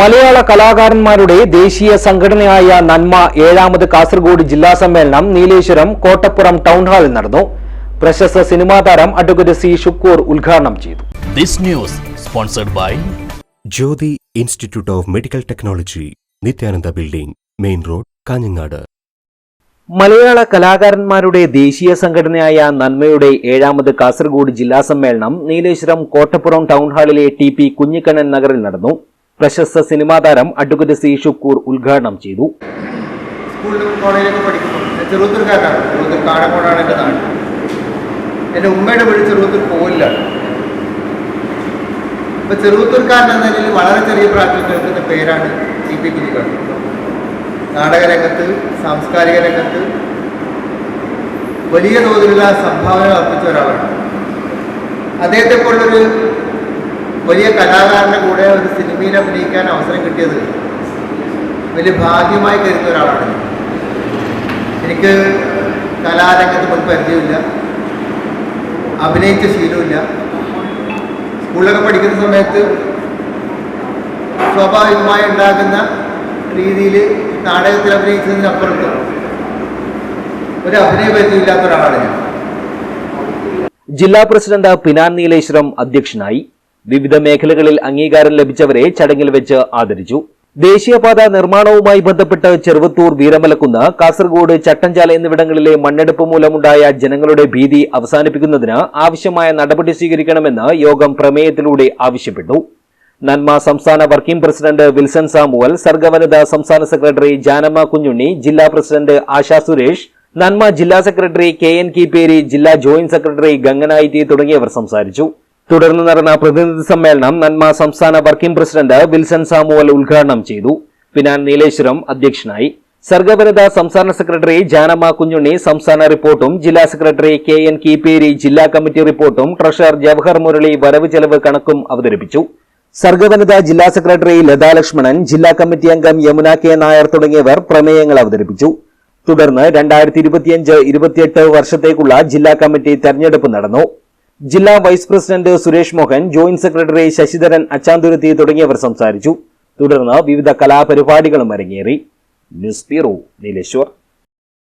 മലയാള കലാകാരന്മാരുടെ ദേശീയ സംഘടനയായ നന്മ ഏഴാമത് കാസർഗോഡ് ജില്ലാ സമ്മേളനം നീലേശ്വരം കോട്ടപ്പുറം ടൗൺ ഹാളിൽ നടന്നു. പ്രശസ്ത സിനിമാ താരം അഡ്വക്കേറ്റ് സി ഷുക്കൂർ ഉദ്ഘാടനം ചെയ്തു. This news sponsored by Jyothi institute of medical technology Nithyananda building main road Kanhangad. മലയാള കലാകാരന്മാരുടെ ദേശീയ സംഘടനയായ നന്മയുടെ ഏഴാമത് കാസർഗോഡ് ജില്ലാ സമ്മേളനം നീലേശ്വരം കോട്ടപ്പുറം ടൗൺ ഹാളിലെ ടി പി കുഞ്ഞിക്കണ്ണൻ നഗറിൽ നടന്നു. പ്രശസ്ത സിനിമാ താരം അഡ്വക്കേറ്റ് സി ഷുക്കൂർ ഉദ്ഘാടനം ചെയ്തു. സ്കൂളിലും ഉമ്മയുടെ വീട് ചെറുത്തൂർ പോയില്ല ഇപ്പം ചെറുത്തൂർക്കാരൻ എന്ന നിലയിൽ വളരെ ചെറിയ പേരാണ് സി പി കുഞ്ഞിക്കണ്ണൻ നാടകരംഗത്ത് സാംസ്കാരിക രംഗത്ത് വലിയ തോതിലുള്ള സംഭാവനകൾ അർപ്പിച്ച ഒരാളാണ്. അദ്ദേഹത്തെ പോലൊരു വലിയ കലാകാരന്റെ കൂടെ ഒരു സിനിമയിൽ അഭിനയിക്കാൻ അവസരം കിട്ടിയത് വലിയ ഭാഗ്യമായി കരുതുന്ന ഒരാളാണ്. എനിക്ക് കലാരംഗത്ത് മുൻ പരിചയമില്ല അഭിനയിച്ച ശീലമില്ല സ്കൂളിലൊക്കെ പഠിക്കുന്ന സമയത്ത് സ്വാഭാവികമായി ഉണ്ടാകുന്ന രീതിയിൽ നാടകത്തിൽ അഭിനയിച്ചതിനപ്പുറത്ത് ഒരു അഭിനയ പരിചയമില്ലാത്ത ഒരാളാണ് ഞാൻ. ജില്ലാ പ്രസിഡന്റ് പിനാൻ നീലേശ്വരം അധ്യക്ഷനായി വിവിധ മേഖലകളിൽ അംഗീകാരം ലഭിച്ചവരെ ചടങ്ങിൽ വെച്ച് ആദരിച്ചു. ദേശീയപാത നിർമ്മാണവുമായി ബന്ധപ്പെട്ട് ചെറുവത്തൂർ വീരമലക്കുന്ന് കാസർഗോഡ് ചട്ടഞ്ചാല എന്നിവിടങ്ങളിലെ മണ്ണെടുപ്പ് മൂലമുണ്ടായ ജനങ്ങളുടെ ഭീതി അവസാനിപ്പിക്കുന്നതിന് ആവശ്യമായ നടപടി സ്വീകരിക്കണമെന്ന് യോഗം പ്രമേയത്തിലൂടെ ആവശ്യപ്പെട്ടു. നന്മ സംസ്ഥാന working president Wilson Samuel Sargavanitha സംസ്ഥാന സെക്രട്ടറി ജാനമ്മ കുഞ്ഞുണ്ണി ജില്ലാ പ്രസിഡന്റ് ആശാ സുരേഷ് നന്മ ജില്ലാ സെക്രട്ടറി കെ എൻ കീപ്പേരി ജില്ലാ ജോയിന്റ് സെക്രട്ടറി ഗംഗനായിറ്റി തുടങ്ങിയവർ സംസാരിച്ചു. തുടർന്ന് നടന്ന പ്രതിനിധി സമ്മേളനം നന്മ സംസ്ഥാന വർക്കിംഗ് പ്രസിഡന്റ് വിൽസൺ സാമുവൽ ഉദ്ഘാടനം ചെയ്തു. പിനാൻ നീലേശ്വരം അധ്യക്ഷനായി. സർഗവനിത സംസ്ഥാന സെക്രട്ടറി ജാനമ്മ കുഞ്ഞുണ്ണി സംസ്ഥാന റിപ്പോർട്ടും ജില്ലാ സെക്രട്ടറി കെ എൻ കീപ്പേരി ജില്ലാ കമ്മിറ്റി റിപ്പോർട്ടും ട്രഷറർ ജവഹർ മുരളി വരവ് ചെലവ് കണക്കും അവതരിപ്പിച്ചു. സർഗവനിത ജില്ലാ സെക്രട്ടറി ലതാ ലക്ഷ്മണൻ ജില്ലാ കമ്മിറ്റി അംഗം യമുന കെ നായർ തുടങ്ങിയവർ പ്രമേയങ്ങൾ അവതരിപ്പിച്ചു. തുടർന്ന് രണ്ടായിരത്തി ഇരുപത്തിയഞ്ച് ഇരുപത്തിയെട്ട് വർഷത്തേക്കുള്ള ജില്ലാ കമ്മിറ്റി തെരഞ്ഞെടുപ്പ് നടന്നു. ജില്ലാ vice president Suresh Mohan joint secretary Sasidharan Achanthuruthi തുടങ്ങിയവർ സംസാരിച്ചു. തുടർന്ന് വിവിധ കലാപരിപാടികളും അരങ്ങേറി. News bureau Nileshwar.